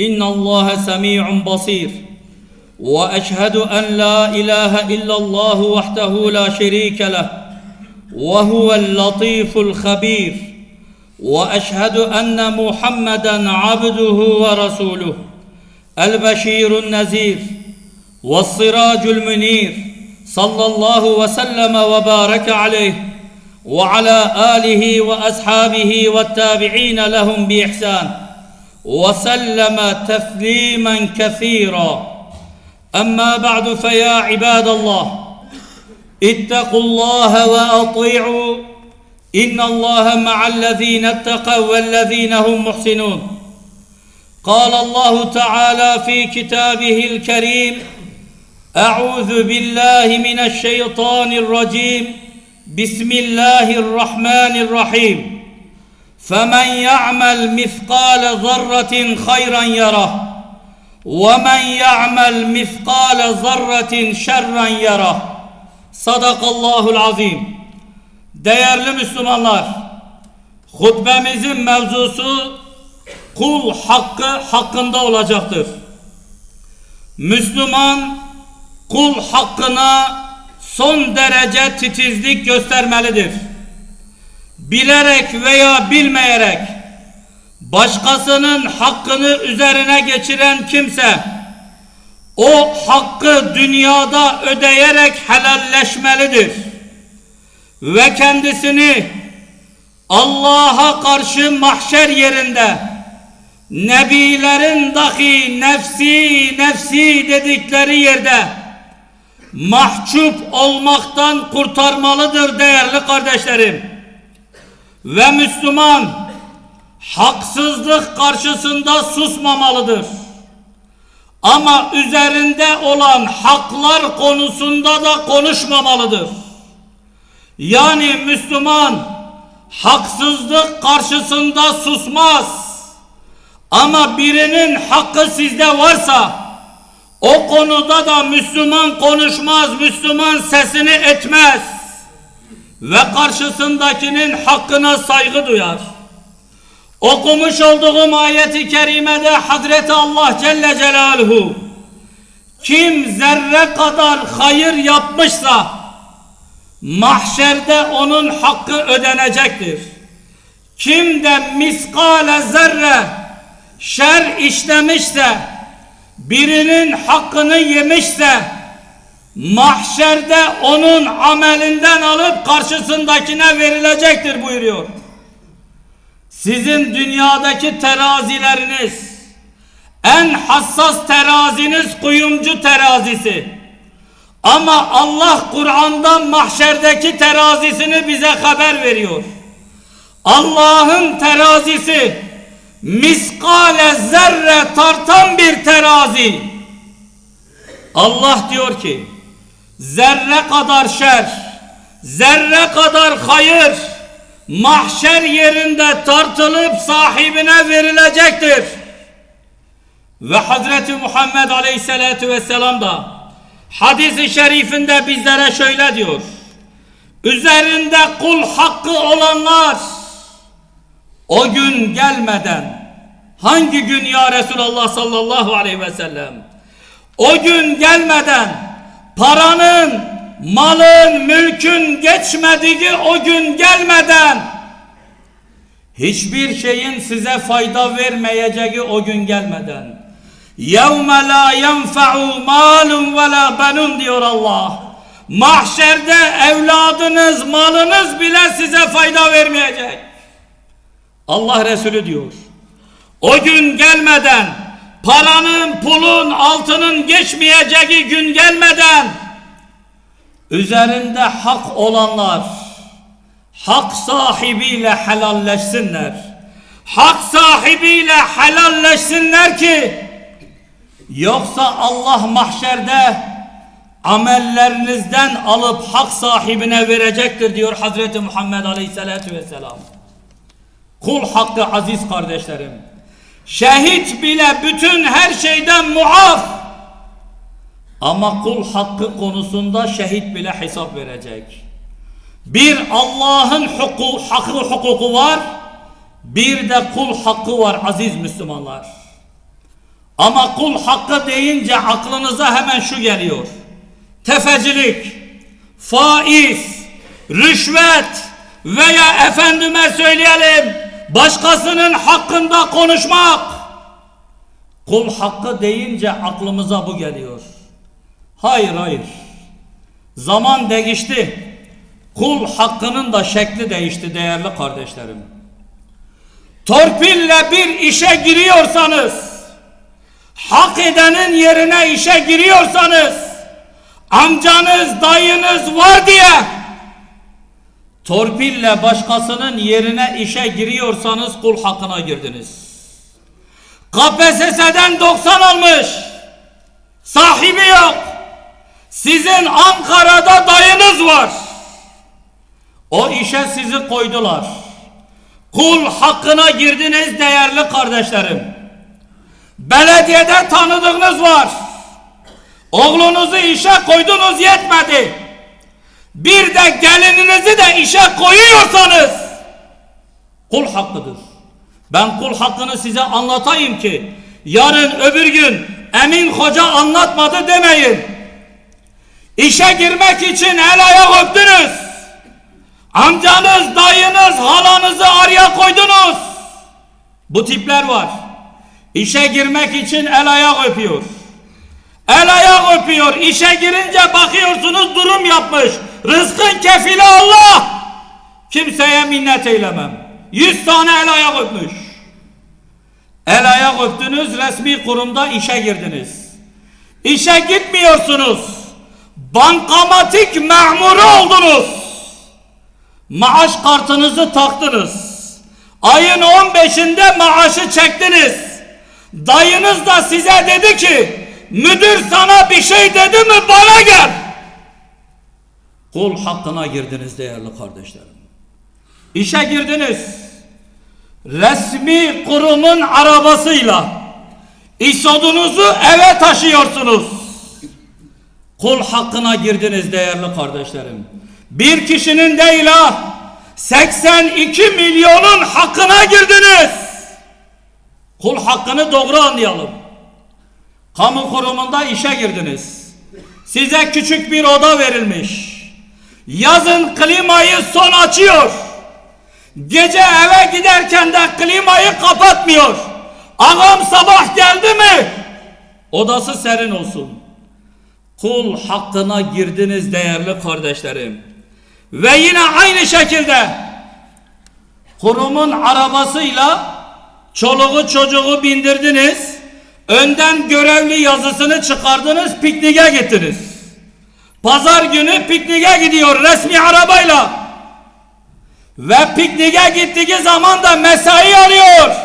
إن الله سميع بصير. وأشهد أن لا إله إلا الله وحده لا شريك له وهو اللطيف الخبير. وأشهد أن محمدا عبده ورسوله البشير النذير والسراج المنير صلى الله وسلم وبارك عليه وعلى آله وأصحابه والتابعين لهم بإحسان. وسلم تسليما كثيرا. أما بعد فيا عباد الله اتقوا الله وأطيعوا. إن الله مع الذين اتقوا والذين هم محسنون. قال الله تعالى في كتابه الكريم أعوذ بالله من الشيطان الرجيم. بسم الله الرحمن الرحيم. فمن يعمل مثقال ذرة خيرا يره ومن يعمل مثقال ذرة şerren yara. Sadakallahul azim. Değerli Müslümanlar, hutbemizin mevzusu kul hakkı hakkında olacaktır. Müslüman kul hakkına son derece titizlik göstermelidir. Bilerek veya bilmeyerek başkasının hakkını üzerine geçiren kimse o hakkı dünyada ödeyerek helalleşmelidir. Ve kendisini Allah'a karşı mahşer yerinde Nebilerin dahi nefsi nefsi dedikleri yerde mahcup olmaktan kurtarmalıdır değerli kardeşlerim. Ve Müslüman haksızlık karşısında susmamalıdır. Ama üzerinde olan haklar konusunda da konuşmamalıdır. Yani Müslüman haksızlık karşısında susmaz. Ama birinin hakkı sizde varsa o konuda da Müslüman konuşmaz, Müslüman sesini etmez ve karşısındakinin hakkına saygı duyar. Okumuş olduğum ayeti kerimede Hazreti Allah Celle Celaluhu kim zerre kadar hayır yapmışsa mahşerde onun hakkı ödenecektir. Kim de miskale zerre şer işlemişse birinin hakkını yemişse mahşerde onun amelinden alıp karşısındakine verilecektir buyuruyor. Sizin dünyadaki terazileriniz en hassas teraziniz kuyumcu terazisi. Ama Allah Kur'an'dan mahşerdeki terazisini bize haber veriyor. Allah'ın terazisi miskale zerre tartan bir terazi. Allah diyor ki zerre kadar şer, zerre kadar hayır mahşer yerinde tartılıp sahibine verilecektir. Ve Hazreti Muhammed Aleyhisselatü Vesselam da hadisi şerifinde bizlere şöyle diyor. Üzerinde kul hakkı olanlar o gün gelmeden hangi gün ya Resulallah sallallahu aleyhi ve sellem o gün gelmeden paranın malın mülkün geçmediği o gün gelmeden hiçbir şeyin size fayda vermeyeceği o gün gelmeden يَوْمَ لَا يَنْفَعُ مَالٌ وَلَا بَنُونَ diyor Allah. Mahşerde evladınız, malınız bile size fayda vermeyecek. Allah Resulü diyor. O gün gelmeden, paranın, pulun, altının geçmeyeceği gün gelmeden, üzerinde hak olanlar, hak sahibiyle helalleşsinler. Hak sahibiyle helalleşsinler ki, yoksa Allah mahşerde amellerinizden alıp hak sahibine verecektir diyor Hazreti Muhammed Aleyhisselatü Vesselam. Kul hakkı aziz kardeşlerim. Şehit bile bütün her şeyden muaf. Ama kul hakkı konusunda şehit bile hesap verecek. Bir Allah'ın hukuku, hakkı hukuku var. Bir de kul hakkı var aziz Müslümanlar. Ama kul hakkı deyince aklınıza hemen şu geliyor. Tefecilik, faiz, rüşvet veya efendime söyleyelim başkasının hakkında konuşmak. Kul hakkı deyince aklımıza bu geliyor. Hayır hayır. Zaman değişti. Kul hakkının da şekli değişti değerli kardeşlerim. Torpille bir işe giriyorsanız, hak edenin yerine işe giriyorsanız, amcanız, dayınız var diye, torpille başkasının yerine işe giriyorsanız kul hakkına girdiniz. KPSS'den 90 almış, sahibi yok. Sizin Ankara'da dayınız var. O işe sizi koydular. Kul hakkına girdiniz değerli kardeşlerim. Belediyede tanıdığınız var. Oğlunuzu işe koydunuz yetmedi. Bir de gelininizi de işe koyuyorsanız kul hakkıdır. Ben kul hakkını size anlatayım ki yarın öbür gün Emin Hoca anlatmadı demeyin. İşe girmek için el ayak öptünüz. Amcanız, dayınız, halanızı araya koydunuz. Bu tipler var. İşe girmek için el ayak öpüyor. El ayak öpüyor. İşe girince bakıyorsunuz durum yapmış. Rızkın kefili Allah. Kimseye minnet eylemem. Yüz tane el ayak öpmüş. El ayak öptünüz, resmi kurumda işe girdiniz. İşe gitmiyorsunuz. Bankamatik memuru oldunuz. Maaş kartınızı taktınız. Ayın 15'inde maaşı çektiniz. Dayınız da size dedi ki müdür sana bir şey dedi mi bana gel. Kul hakkına girdiniz değerli kardeşlerim. İşe girdiniz. Resmi kurumun arabasıyla isodunuzu eve taşıyorsunuz. Kul hakkına girdiniz değerli kardeşlerim. Bir kişinin değil ha 82 milyonun hakkına girdiniz. Kul hakkını doğru anlayalım. Kamu kurumunda işe girdiniz. Size küçük bir oda verilmiş. Yazın klimayı son açıyor. Gece eve giderken de klimayı kapatmıyor. Ağam sabah geldi mi? Odası serin olsun. Kul hakkına girdiniz değerli kardeşlerim. Ve yine aynı şekilde kurumun arabasıyla çoluğu çocuğu bindirdiniz. Önden görevli yazısını çıkardınız, pikniğe gittiniz. Pazar günü pikniğe gidiyor resmi arabayla. Ve pikniğe gittiği zaman da mesai alıyor.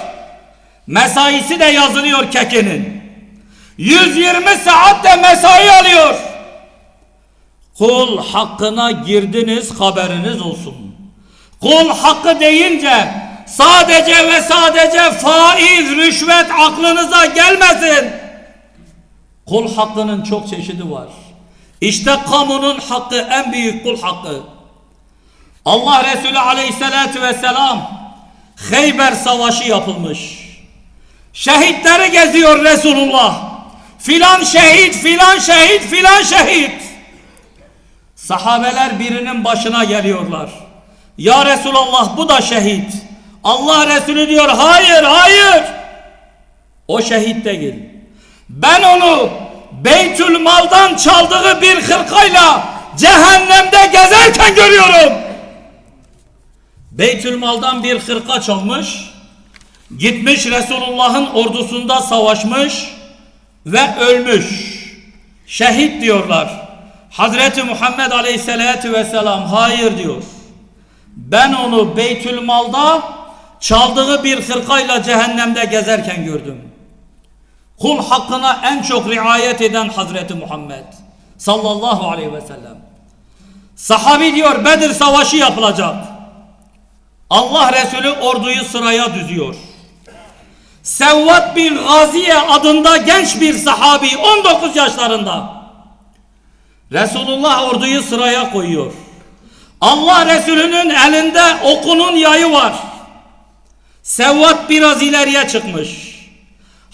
Mesaisi de yazılıyor kekenin. 120 saat de mesai alıyor. Kul hakkına girdiniz haberiniz olsun. Kul hakkı deyince sadece ve sadece faiz, rüşvet aklınıza gelmesin. Kul hakkının çok çeşidi var. İşte kamunun hakkı en büyük kul hakkı. Allah Resulü aleyhissalatü vesselam Kheyber savaşı yapılmış. Şehitleri geziyor Resulullah. Filan şehit, filan şehit, filan şehit. Sahabeler birinin başına geliyorlar. Ya Resulallah bu da şehit. Allah Resulü diyor hayır hayır. O şehit değil. Ben onu Beytül Mal'dan çaldığı bir hırkayla cehennemde gezerken görüyorum. Beytül Mal'dan bir hırka çalmış. Gitmiş Resulullah'ın ordusunda savaşmış ve ölmüş. Şehit diyorlar. Hazreti Muhammed Aleyhisselatü Vesselam hayır diyor. Ben onu Beytül Mal'da çaldığı bir hırkayla cehennemde gezerken gördüm. Kul hakkına en çok riayet eden Hazreti Muhammed sallallahu aleyhi ve sellem. Sahabi diyor Bedir savaşı yapılacak. Allah Resulü orduyu sıraya düzüyor. Sevvat bin Gaziye adında genç bir sahabi 19 yaşlarında. Resulullah orduyu sıraya koyuyor. Allah Resulü'nün elinde okunun yayı var. Sevvat biraz ileriye çıkmış.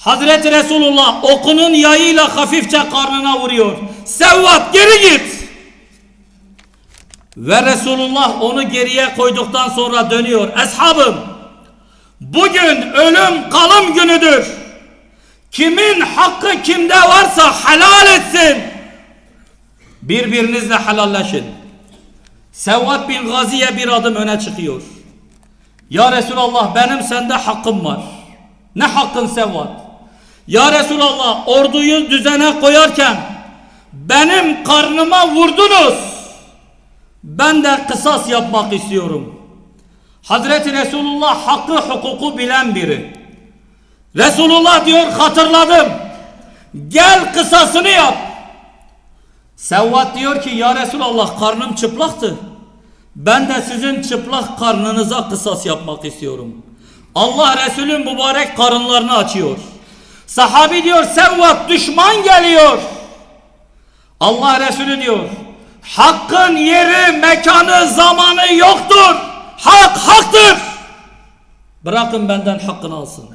Hazreti Resulullah okunun yayıyla hafifçe karnına vuruyor. Sevvat geri git. Ve Resulullah onu geriye koyduktan sonra dönüyor. Eshabım bugün ölüm kalım günüdür. Kimin hakkı kimde varsa helal etsin. Birbirinizle helalleşin. Sevvat bin Gazi'ye bir adım öne çıkıyor. Ya Resulallah benim sende hakkım var. Ne hakkın Sevvat? Ya Resulallah orduyu düzene koyarken benim karnıma vurdunuz. Ben de kısas yapmak istiyorum. Hazreti Resulullah hakkı hukuku bilen biri. Resulullah diyor hatırladım. Gel kısasını yap. Sevvat diyor ki ya Resulallah karnım çıplaktı. Ben de sizin çıplak karnınıza kısas yapmak istiyorum. Allah Resulün mübarek karınlarını açıyor. Sahabi diyor Sevvat düşman geliyor. Allah Resulü diyor hakkın yeri, mekanı, zamanı yoktur. Hak haktır. Bırakın benden hakkını alsın.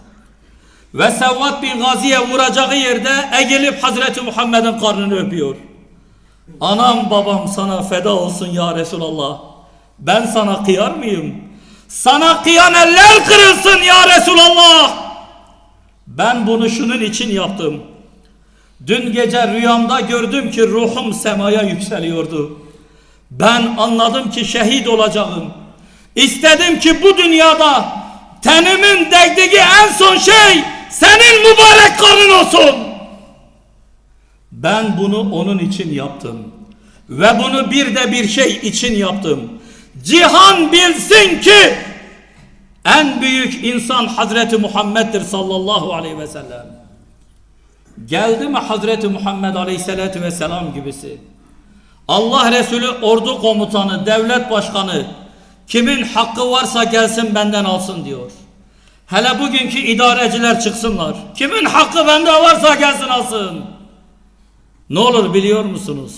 Ve Sevvat bin Gazi'ye vuracağı yerde eğilip Hazreti Muhammed'in karnını öpüyor. Anam babam sana feda olsun ya Resulallah. Ben sana kıyar mıyım? Sana kıyan eller kırılsın ya Resulallah. Ben bunu şunun için yaptım. Dün gece rüyamda gördüm ki ruhum semaya yükseliyordu. Ben anladım ki şehit olacağım. İstedim ki bu dünyada tenimin değdiği en son şey senin mübarek karnın olsun. Ben bunu onun için yaptım. Ve bunu bir de bir şey için yaptım. Cihan bilsin ki en büyük insan Hazreti Muhammed'dir sallallahu aleyhi ve sellem. Geldi mi Hazreti Muhammed aleyhissalatü vesselam gibisi? Allah Resulü ordu komutanı, devlet başkanı kimin hakkı varsa gelsin benden alsın diyor. Hele bugünkü idareciler çıksınlar. Kimin hakkı bende varsa gelsin alsın. Ne olur biliyor musunuz?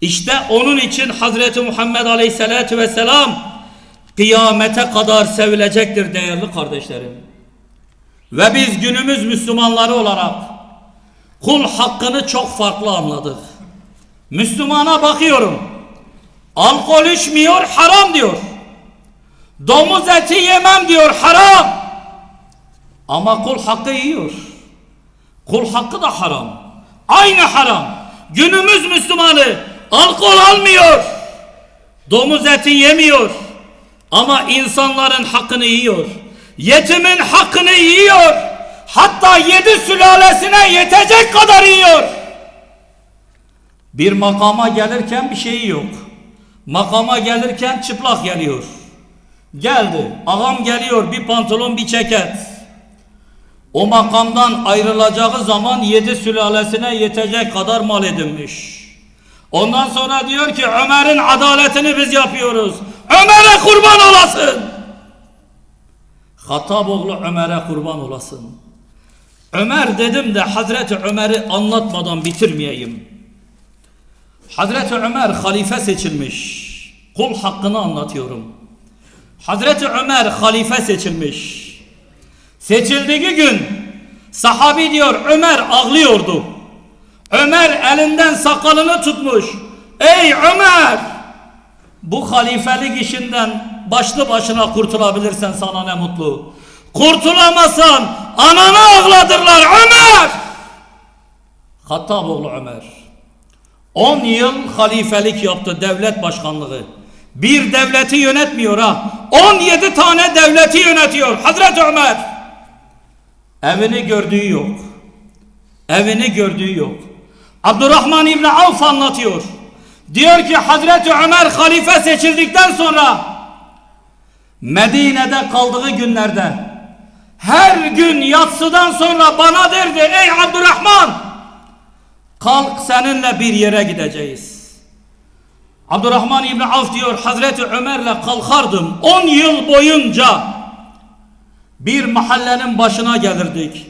İşte onun için Hazreti Muhammed Aleyhisselatü Vesselam kıyamete kadar sevilecektir değerli kardeşlerim. Ve biz günümüz Müslümanları olarak kul hakkını çok farklı anladık. Müslümana bakıyorum. Alkol içmiyor haram diyor. Domuz eti yemem diyor haram. Ama kul hakkı yiyor. Kul hakkı da haram. Aynı haram. Günümüz Müslümanı alkol almıyor. Domuz eti yemiyor. Ama insanların hakkını yiyor. Yetimin hakkını yiyor. Hatta yedi sülalesine yetecek kadar yiyor. Bir makama gelirken bir şeyi yok. Makama gelirken çıplak geliyor. Geldi. Ağam geliyor bir pantolon bir ceket. O makamdan ayrılacağı zaman yedi sülalesine yetecek kadar mal edinmiş. Ondan sonra diyor ki Ömer'in adaletini biz yapıyoruz. Ömer'e kurban olasın. Hataboğlu Ömer'e kurban olasın. Ömer dedim de Hazreti Ömer'i anlatmadan bitirmeyeyim. Hazreti Ömer halife seçilmiş. Kul hakkını anlatıyorum. Hazreti Ömer halife seçilmiş. Seçildiği gün sahabi diyor Ömer ağlıyordu. Ömer elinden sakalını tutmuş. Ey Ömer! Bu halifelik işinden başlı başına kurtulabilirsen sana ne mutlu. Kurtulamazsan ananı ağladırlar Ömer! Hattaboğlu Ömer. 10 yıl halifelik yaptı devlet başkanlığı. Bir devleti yönetmiyor ha. 17 tane devleti yönetiyor Hazreti Ömer. Evini gördüğü yok. Evini gördüğü yok. Abdurrahman İbni Avf anlatıyor. Diyor ki Hazreti Ömer halife seçildikten sonra Medine'de kaldığı günlerde her gün yatsıdan sonra bana derdi ey Abdurrahman kalk seninle bir yere gideceğiz. Abdurrahman İbni Avf diyor Hazreti Ömer'le kalkardım 10 yıl boyunca bir mahallenin başına gelirdik.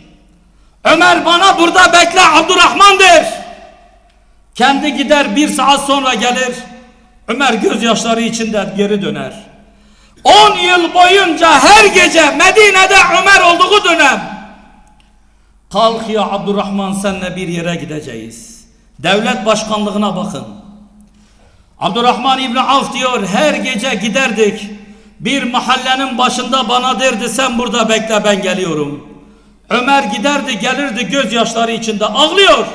Ömer bana burada bekle Abdurrahman der. Kendi gider bir saat sonra gelir. Ömer gözyaşları içinde geri döner. 10 yıl boyunca her gece Medine'de Ömer olduğu dönem Kalk ya Abdurrahman senle bir yere gideceğiz. Devlet başkanlığına bakın. Abdurrahman İbni Avf diyor her gece giderdik. Bir mahallenin başında bana derdi sen burada bekle ben geliyorum. Ömer giderdi gelirdi gözyaşları içinde ağlıyor.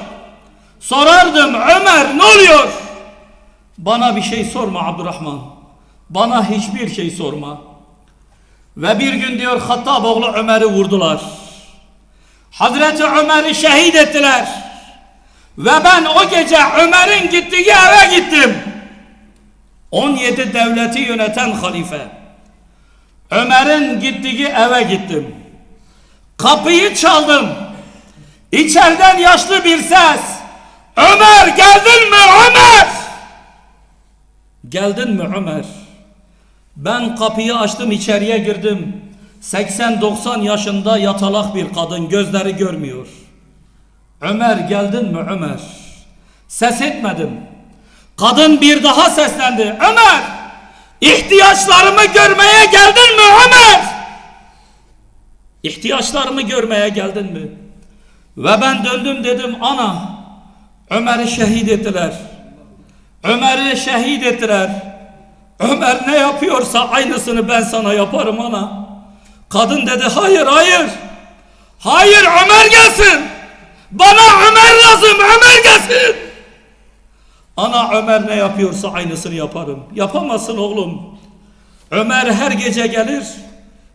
Sorardım Ömer ne oluyor? Bana bir şey sorma Abdurrahman. Bana hiçbir şey sorma. Ve bir gün diyor Hattab oğlu Ömer'i vurdular. Hazreti Ömer'i şehit ettiler. Ve ben o gece Ömer'in gittiği eve gittim. 17 devleti yöneten halife. Ömer'in gittiği eve gittim. Kapıyı çaldım. İçeriden yaşlı bir ses. Ömer geldin mi Ömer? Geldin mi Ömer? Ben kapıyı açtım içeriye girdim. 80-90 yaşında yatalak bir kadın gözleri görmüyor. Ömer geldin mi Ömer? Ses etmedim. Kadın bir daha seslendi. Ömer! ihtiyaçlarımı görmeye geldin mi Ömer? İhtiyaçlarımı görmeye geldin mi? Ve ben döndüm dedim ana Ömer'i şehit ettiler. Ömer'i şehit ettiler. Ömer ne yapıyorsa aynısını ben sana yaparım ana. Kadın dedi hayır hayır. Hayır Ömer gelsin. Bana Ömer lazım Ömer gelsin. Ana Ömer ne yapıyorsa aynısını yaparım. Yapamazsın oğlum. Ömer her gece gelir.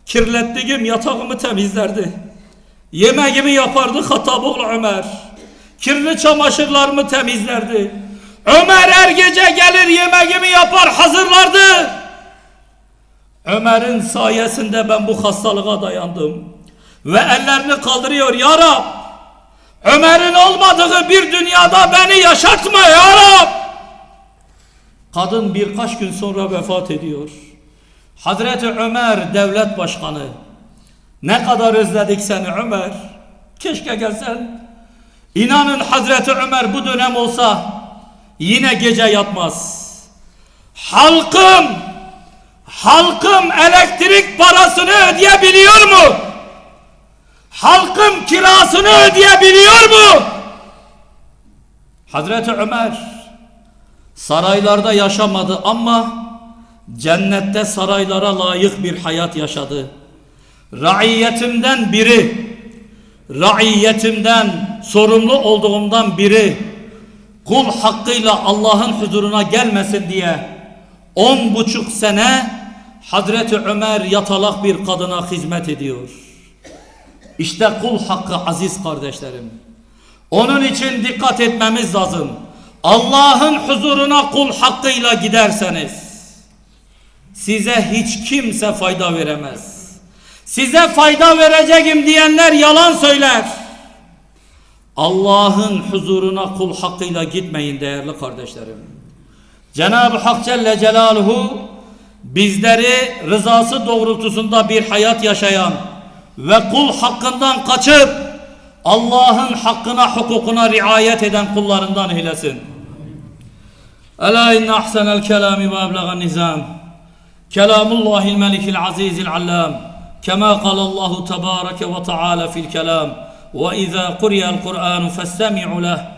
Kirlettiğim yatağımı temizlerdi. Yemeğimi yapardı Hattab oğlu Ömer. Kirli çamaşırlarımı temizlerdi. Ömer her gece gelir yemeğimi yapar hazırlardı. Ömer'in sayesinde ben bu hastalığa dayandım. Ve ellerini kaldırıyor ya Rab. Ömer'in olmadığı bir dünyada beni yaşatma ya Rab. Kadın birkaç gün sonra vefat ediyor. Hazreti Ömer devlet başkanı. Ne kadar özledik seni Ömer. Keşke gelsen. İnanın Hazreti Ömer bu dönem olsa yine gece yatmaz. Halkım, halkım elektrik parasını ödeyebiliyor mu? Halkım kirasını ödeyebiliyor mu? Hazreti Ömer saraylarda yaşamadı ama cennette saraylara layık bir hayat yaşadı. Raiyetimden biri, raiyetimden sorumlu olduğumdan biri kul hakkıyla Allah'ın huzuruna gelmesin diye on buçuk sene Hazreti Ömer yatalak bir kadına hizmet ediyor. İşte kul hakkı aziz kardeşlerim. Onun için dikkat etmemiz lazım. Allah'ın huzuruna kul hakkıyla giderseniz size hiç kimse fayda veremez. Size fayda vereceğim diyenler yalan söyler. Allah'ın huzuruna kul hakkıyla gitmeyin değerli kardeşlerim. Cenab-ı Hak Celle Celaluhu bizleri rızası doğrultusunda bir hayat yaşayan ve kul hakkından kaçıp Allah'ın hakkına hukukuna riayet eden kullarından eylesin. Ela inne ahsenel kelami ve eblegan nizam. Kelamullahil melikil azizil allam. كما قال الله تبارك وتعالى في الكلام وإذا قرئ القرآن فاستمعوا له